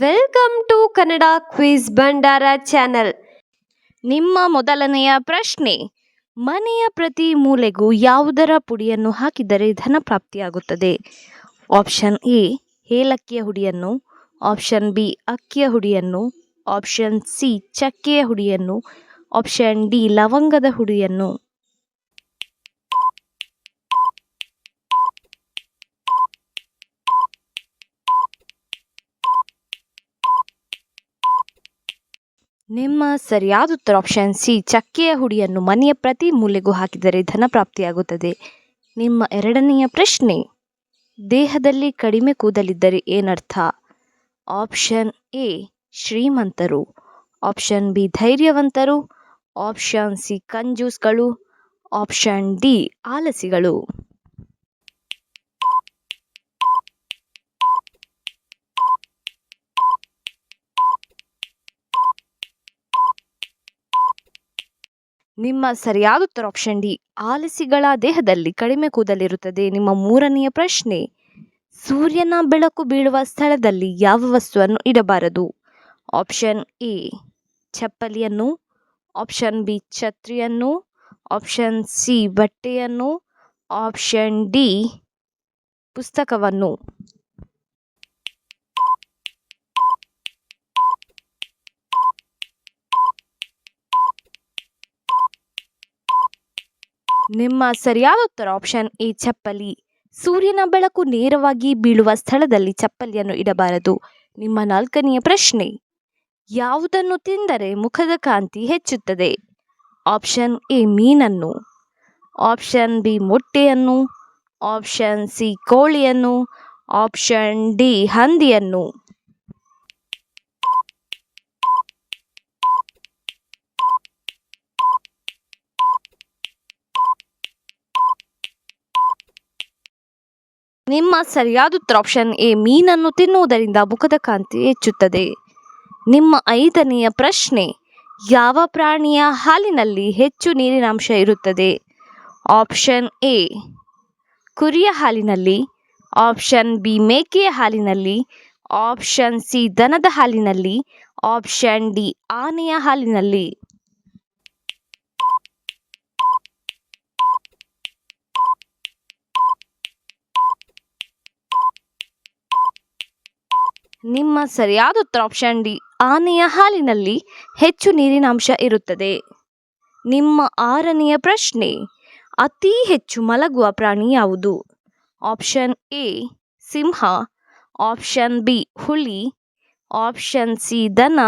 Welcome to Kannada quiz Bhandara channel ನಿಮ್ಮ ಮೊದಲನೆಯ ಪ್ರಶ್ನೆ, ಮನೆಯ ಪ್ರತಿ ಮೂಲೆಗೂ ಯಾವುದರ ಪುಡಿಯನ್ನು ಹಾಕಿದರೆ ಧನ ಪ್ರಾಪ್ತಿಯಾಗುತ್ತದೆ? ಆಪ್ಷನ್ ಎ ಏಲಕ್ಕಿಯ ಹುಡಿಯನ್ನು. ಆಪ್ಷನ್ ಬಿ ಅಕ್ಕಿಯ ಹುಡಿಯನ್ನು. ಆಪ್ಷನ್ ಸಿ ಚಕ್ಕೆಯ ಹುಡಿಯನ್ನು. ಆಪ್ಷನ್ ಡಿ ಲವಂಗದ ಹುಡಿಯನ್ನು. ನಿಮ್ಮ ಸರಿಯಾದ ಉತ್ತರ ಆಪ್ಷನ್ ಸಿ ಚಕ್ಕೆಯ ಹುಡಿಯನ್ನು ಮನೆಯ ಪ್ರತಿ ಮೂಲೆಗೂ ಹಾಕಿದರೆ ಧನ ಪ್ರಾಪ್ತಿಯಾಗುತ್ತದೆ. ನಿಮ್ಮ ಎರಡನೆಯ ಪ್ರಶ್ನೆ, ದೇಹದಲ್ಲಿ ಕಡಿಮೆ ಕೂದಲಿದ್ದರೆ ಏನರ್ಥ? ಆಪ್ಷನ್ ಎ ಶ್ರೀಮಂತರು. ಆಪ್ಷನ್ ಬಿ ಧೈರ್ಯವಂತರು. ಆಪ್ಷನ್ ಸಿ ಕಂಜೂಸ್ಗಳು. ಆಪ್ಷನ್ ಡಿ ಆಲಸಿಗಳು. ನಿಮ್ಮ ಸರಿಯಾದ ಉತ್ತರ ಆಪ್ಷನ್ ಡಿ, ಆಲಸಿಗಳ ದೇಹದಲ್ಲಿ ಕಡಿಮೆ ಕೂದಲಿರುತ್ತದೆ. ನಿಮ್ಮ ಮೂರನೆಯ ಪ್ರಶ್ನೆ, ಸೂರ್ಯನ ಬೆಳಕು ಬೀಳುವ ಸ್ಥಳದಲ್ಲಿ ಯಾವ ವಸ್ತುವನ್ನು ಇಡಬಾರದು? ಆಪ್ಷನ್ ಎ, ಚಪ್ಪಲಿಯನ್ನು ಆಪ್ಷನ್ ಬಿ, ಛತ್ರಿಯನ್ನು ಆಪ್ಷನ್ ಸಿ, ಬಟ್ಟೆಯನ್ನು ಆಪ್ಷನ್ ಡಿ, ಪುಸ್ತಕವನ್ನು. ನಿಮ್ಮ ಸರಿಯಾದ ಉತ್ತರ ಆಪ್ಷನ್ ಎ ಚಪ್ಪಲಿ. ಸೂರ್ಯನ ಬೆಳಕು ನೇರವಾಗಿ ಬೀಳುವ ಸ್ಥಳದಲ್ಲಿ ಚಪ್ಪಲಿಯನ್ನು ಇಡಬಾರದು. ನಿಮ್ಮ ನಾಲ್ಕನೆಯ ಪ್ರಶ್ನೆ, ಯಾವುದನ್ನು ತಿಂದರೆ ಮುಖದ ಕಾಂತಿ ಹೆಚ್ಚುತ್ತದೆ? ಆಪ್ಷನ್ ಎ ಮೀನನ್ನು. ಆಪ್ಷನ್ ಬಿ ಮೊಟ್ಟೆಯನ್ನು. ಆಪ್ಷನ್ ಸಿ ಕೋಳಿಯನ್ನು. ಆಪ್ಷನ್ ಡಿ ಹಂದಿಯನ್ನು. ನಿಮ್ಮ ಸರಿಯಾದ ಉತ್ತರ ಆಪ್ಷನ್ ಎ ಮೀನನ್ನು ತಿನ್ನುವುದರಿಂದ ಮುಖದ ಕಾಂತಿ ಹೆಚ್ಚುತ್ತದೆ. ನಿಮ್ಮ ಐದನೆಯ ಪ್ರಶ್ನೆ, ಯಾವ ಪ್ರಾಣಿಯ ಹಾಲಿನಲ್ಲಿ ಹೆಚ್ಚು ನೀರಿನಾಂಶ ಇರುತ್ತದೆ? ಆಪ್ಷನ್ ಎ, ಕುರಿಯ ಹಾಲಿನಲ್ಲಿ. ಆಪ್ಷನ್ ಬಿ, ಮೇಕೆಯ ಹಾಲಿನಲ್ಲಿ. ಆಪ್ಷನ್ ಸಿ, ದನದ ಹಾಲಿನಲ್ಲಿ. ಆಪ್ಷನ್ ಡಿ, ಆನೆಯ ಹಾಲಿನಲ್ಲಿ. ನಿಮ್ಮ ಸರಿಯಾದ ಉತ್ತರ ಆಪ್ಷನ್ ಡಿ ಆನೆಯ ಹಾಲಿನಲ್ಲಿ ಹೆಚ್ಚು ನೀರಿನಾಂಶ ಇರುತ್ತದೆ. ನಿಮ್ಮ ಆರನೆಯ ಪ್ರಶ್ನೆ, ಅತಿ ಹೆಚ್ಚು ಮಲಗುವ ಪ್ರಾಣಿ ಯಾವುದು? ಆಪ್ಷನ್ ಎ ಸಿಂಹ. ಆಪ್ಷನ್ ಬಿ ಹುಲಿ. ಆಪ್ಷನ್ ಸಿ ದನ.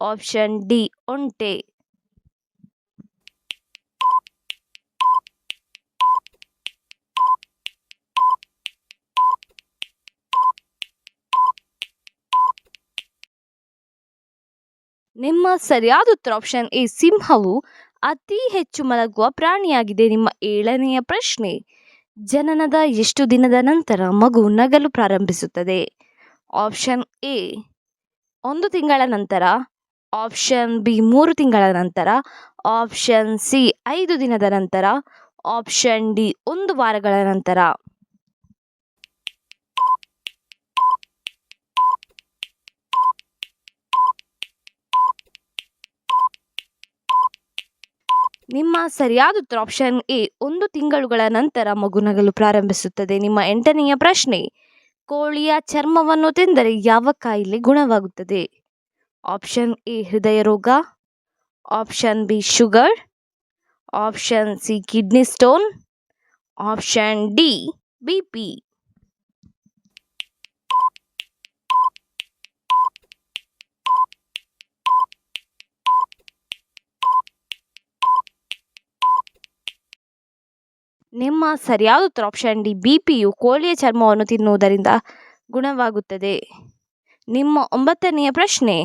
ಆಪ್ಷನ್ ಡಿ ಒಂಟೆ. ನಿಮ್ಮ ಸರಿಯಾದ ಉತ್ತರ ಆಪ್ಷನ್ ಎ ಸಿಂಹವು ಅತಿ ಹೆಚ್ಚು ಮಲಗುವ ಪ್ರಾಣಿಯಾಗಿದೆ. ನಿಮ್ಮ ಏಳನೆಯ ಪ್ರಶ್ನೆ, ಜನನದ ಎಷ್ಟು ದಿನದ ನಂತರ ಮಗು ನಗಲು ಪ್ರಾರಂಭಿಸುತ್ತದೆ? ಆಪ್ಷನ್ ಎ ಒಂದು ತಿಂಗಳ ನಂತರ. ಆಪ್ಷನ್ ಬಿ ಮೂರು ತಿಂಗಳ ನಂತರ. ಆಪ್ಷನ್ ಸಿ ಐದು ದಿನದ ನಂತರ. ಆಪ್ಷನ್ ಡಿ ಒಂದು ವಾರಗಳ ನಂತರ. ನಿಮ್ಮ ಸರಿಯಾದ ಉತ್ತರ ಆಪ್ಷನ್ ಎ ಒಂದು ತಿಂಗಳುಗಳ ನಂತರ ಮಗು ನಗಲು ಪ್ರಾರಂಭಿಸುತ್ತದೆ. ನಿಮ್ಮ ಎಂಟನೆಯ ಪ್ರಶ್ನೆ, ಕೋಳಿಯ ಚರ್ಮವನ್ನು ತಿಂದರೆ ಯಾವ ಕಾಯಿಲೆ ಗುಣವಾಗುತ್ತದೆ? ಆಪ್ಷನ್ ಎ, ಹೃದಯ ರೋಗ option B sugar option C kidney stone option D, B P. ನಿಮ್ಮ ಸರಿಯಾದ ಉತ್ತರ ಆಪ್ಷನ್ ಡಿ ಬಿ ಪಿಯು ಕೋಳಿಯ ಚರ್ಮವನ್ನು ತಿನ್ನುವುದರಿಂದ ಗುಣವಾಗುತ್ತದೆ. ನಿಮ್ಮ ಒಂಬತ್ತನೆಯ ಪ್ರಶ್ನೆ,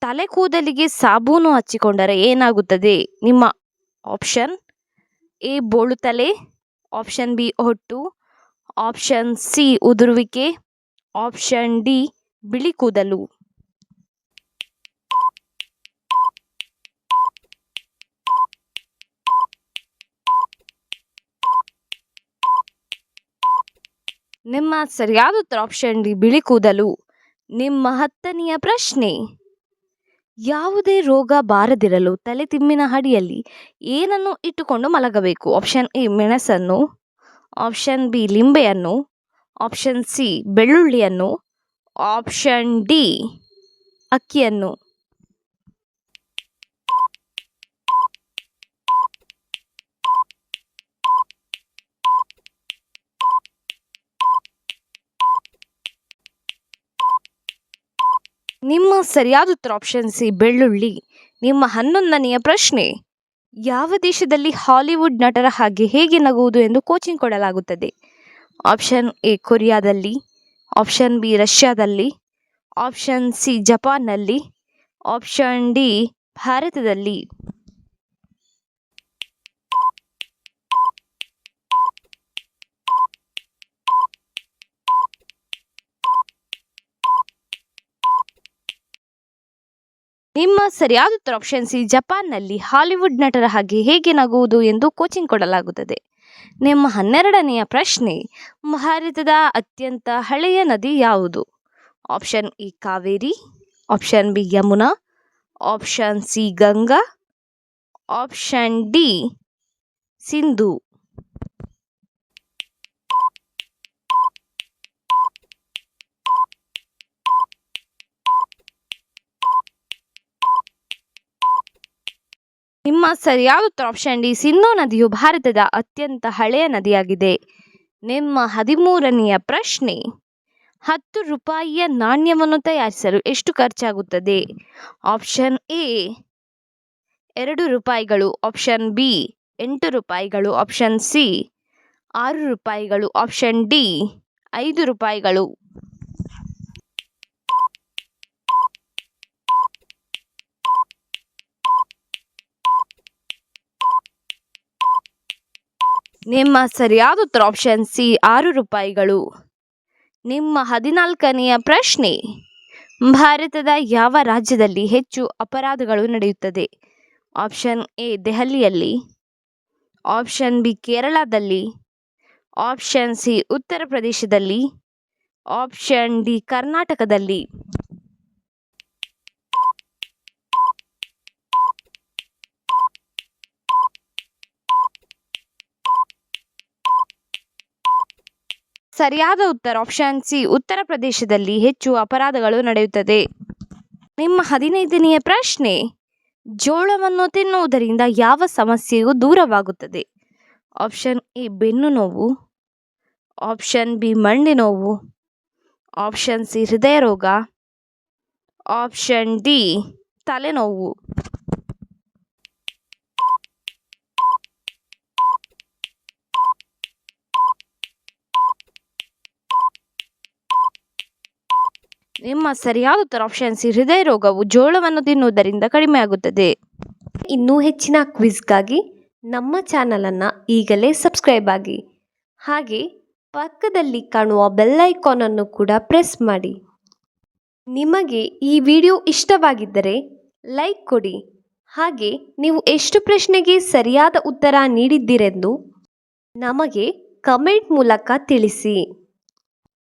ತಲೆ ಕೂದಲಿಗೆ ಸಾಬೂನು ಹಚ್ಚಿಕೊಂಡರೆ ಏನಾಗುತ್ತದೆ? ನಿಮ್ಮ ಆಪ್ಷನ್ ಎ ಬೋಳು ತಲೆ ಆಪ್ಷನ್ ಬಿ ಹೊಟ್ಟು ಆಪ್ಷನ್ ಸಿ ಉದುರುವಿಕೆ ಆಪ್ಷನ್ ಡಿ ಬಿಳಿ ಕೂದಲು. ನಿಮ್ಮ ಸರಿಯಾದ ಉತ್ತರ ಆಪ್ಷನ್ ಡಿ, ಬಿಳಿ ಕೂದಲು. ನಿಮ್ಮ ಹತ್ತನೆಯ ಪ್ರಶ್ನೆ. ಯಾವುದೇ ರೋಗ ಬಾರದಿರಲು ತಲೆ ತಿಮ್ಮಿನ ಅಡಿಯಲ್ಲಿ ಏನನ್ನು ಇಟ್ಟುಕೊಂಡು ಮಲಗಬೇಕು? ಆಪ್ಷನ್ ಎ ಮೆಣಸನ್ನು. ಆಪ್ಷನ್ ಬಿ ಲಿಂಬೆಯನ್ನು. ಆಪ್ಷನ್ ಸಿ ಬೆಳ್ಳುಳ್ಳಿಯನ್ನು. ಆಪ್ಷನ್ ಡಿ ಅಕ್ಕಿಯನ್ನು. ನಿಮ್ಮ ಸರಿಯಾದ ಉತ್ತರ ಆಪ್ಷನ್ ಸಿ ಬೆಳ್ಳುಳ್ಳಿ. ನಿಮ್ಮ ಹನ್ನೊಂದನೆಯ ಪ್ರಶ್ನೆ, ಯಾವ ದೇಶದಲ್ಲಿ ಹಾಲಿವುಡ್ ನಟರ ಹಾಗೆ ಹೇಗೆ ನಗುವುದು ಎಂದು ಕೋಚಿಂಗ್ ಕೊಡಲಾಗುತ್ತದೆ? ಆಪ್ಷನ್ ಎ, ಕೊರಿಯಾದಲ್ಲಿ. ಆಪ್ಷನ್ ಬಿ, ರಷ್ಯಾದಲ್ಲಿ. ಆಪ್ಷನ್ ಸಿ, ಜಪಾನ್ನಲ್ಲಿ. ಆಪ್ಷನ್ ಡಿ, ಭಾರತದಲ್ಲಿ. ನಿಮ್ಮ ಸರಿಯಾದ ಉತ್ತರ ಆಪ್ಷನ್ ಸಿ ಜಪಾನ್ನಲ್ಲಿ ಹಾಲಿವುಡ್ ನಟರ ಹಾಗೆ ಹೇಗೆ ನಗುವುದು ಎಂದು ಕೋಚಿಂಗ್ ಕೊಡಲಾಗುತ್ತದೆ. ನಿಮ್ಮ ಹನ್ನೆರಡನೆಯ ಪ್ರಶ್ನೆ, ಭಾರತದ ಅತ್ಯಂತ ಹಳೆಯ ನದಿ ಯಾವುದು? Option E Kaveri option B Yamuna option C Ganga option D Sindhu. ನಿಮ್ಮ ಸರಿಯಾದ ಉತ್ತರ ಆಪ್ಷನ್ ಡಿ ಸಿಂಧೂ ನದಿಯು ಭಾರತದ ಅತ್ಯಂತ ಹಳೆಯ ನದಿಯಾಗಿದೆ. ನಿಮ್ಮ ಹದಿಮೂರನೆಯ ಪ್ರಶ್ನೆ, ಹತ್ತು ರೂಪಾಯಿಯ ನಾಣ್ಯವನ್ನು ತಯಾರಿಸಲು ಎಷ್ಟು ಖರ್ಚಾಗುತ್ತದೆ? ಆಪ್ಷನ್ ಎ, ಎರಡು ರೂಪಾಯಿಗಳು. ಆಪ್ಷನ್ ಬಿ, ಎಂಟು ರೂಪಾಯಿಗಳು. ಆಪ್ಷನ್ ಸಿ, ಆರು ರೂಪಾಯಿಗಳು. ಆಪ್ಷನ್ ಡಿ, ಐದು ರೂಪಾಯಿಗಳು. ನಿಮ್ಮ ಸರಿಯಾದ ಉತ್ತರ ಆಪ್ಷನ್ ಸಿ ಆರು ರೂಪಾಯಿಗಳು. ನಿಮ್ಮ ಹದಿನಾಲ್ಕನೆಯ ಪ್ರಶ್ನೆ, ಭಾರತದ ಯಾವ ರಾಜ್ಯದಲ್ಲಿ ಹೆಚ್ಚು ಅಪರಾಧಗಳು ನಡೆಯುತ್ತದೆ? ಆಪ್ಷನ್ ಎ ದೆಹಲಿಯಲ್ಲಿ. ಆಪ್ಷನ್ ಬಿ ಕೇರಳದಲ್ಲಿ. ಆಪ್ಷನ್ ಸಿ ಉತ್ತರ ಪ್ರದೇಶದಲ್ಲಿ. ಆಪ್ಷನ್ ಡಿ ಕರ್ನಾಟಕದಲ್ಲಿ. ಸರಿಯಾದ ಉತ್ತರ ಆಪ್ಷನ್ ಸಿ, ಉತ್ತರ ಪ್ರದೇಶದಲ್ಲಿ ಹೆಚ್ಚು ಅಪರಾಧಗಳು ನಡೆಯುತ್ತದೆ. ನಿಮ್ಮ ಹದಿನೈದನೆಯ ಪ್ರಶ್ನೆ, ಜೋಳವನ್ನು ತಿನ್ನುವುದರಿಂದ ಯಾವ ಸಮಸ್ಯೆಯು ದೂರವಾಗುತ್ತದೆ? ಆಪ್ಷನ್ ಎ, ಬೆನ್ನು ನೋವು. ಆಪ್ಷನ್ ಬಿ, ಮಂಡಿ ನೋವು. ಆಪ್ಷನ್ ಸಿ, ಹೃದಯ ರೋಗ. ಆಪ್ಷನ್ ಡಿ, ತಲೆನೋವು. ನಿಮ್ಮ ಸರಿಯಾದ ಉತ್ತರ ಆಪ್ಷನ್ ಸಿ, ಹೃದಯ ರೋಗವು ಜೋಳವನ್ನು ತಿನ್ನುವುದರಿಂದ ಕಡಿಮೆಯಾಗುತ್ತದೆ ಇನ್ನೂ ಹೆಚ್ಚಿನ ಕ್ವಿಜ್ಗಾಗಿ ನಮ್ಮ ಚಾನಲನ್ನು ಈಗಲೇ ಸಬ್ಸ್ಕ್ರೈಬ್ ಆಗಿ. ಹಾಗೆ ಪಕ್ಕದಲ್ಲಿ ಕಾಣುವ ಬೆಲ್ ಐಕಾನನ್ನು ಕೂಡ ಪ್ರೆಸ್ ಮಾಡಿ. ನಿಮಗೆ ಈ ವಿಡಿಯೋ ಇಷ್ಟವಾಗಿದ್ದರೆ ಲೈಕ್ ಕೊಡಿ. ಹಾಗೆ ನೀವು ಎಷ್ಟು ಪ್ರಶ್ನೆಗೆ ಸರಿಯಾದ ಉತ್ತರ ನೀಡಿದ್ದೀರೆಂದು ನಮಗೆ ಕಮೆಂಟ್ ಮೂಲಕ ತಿಳಿಸಿ.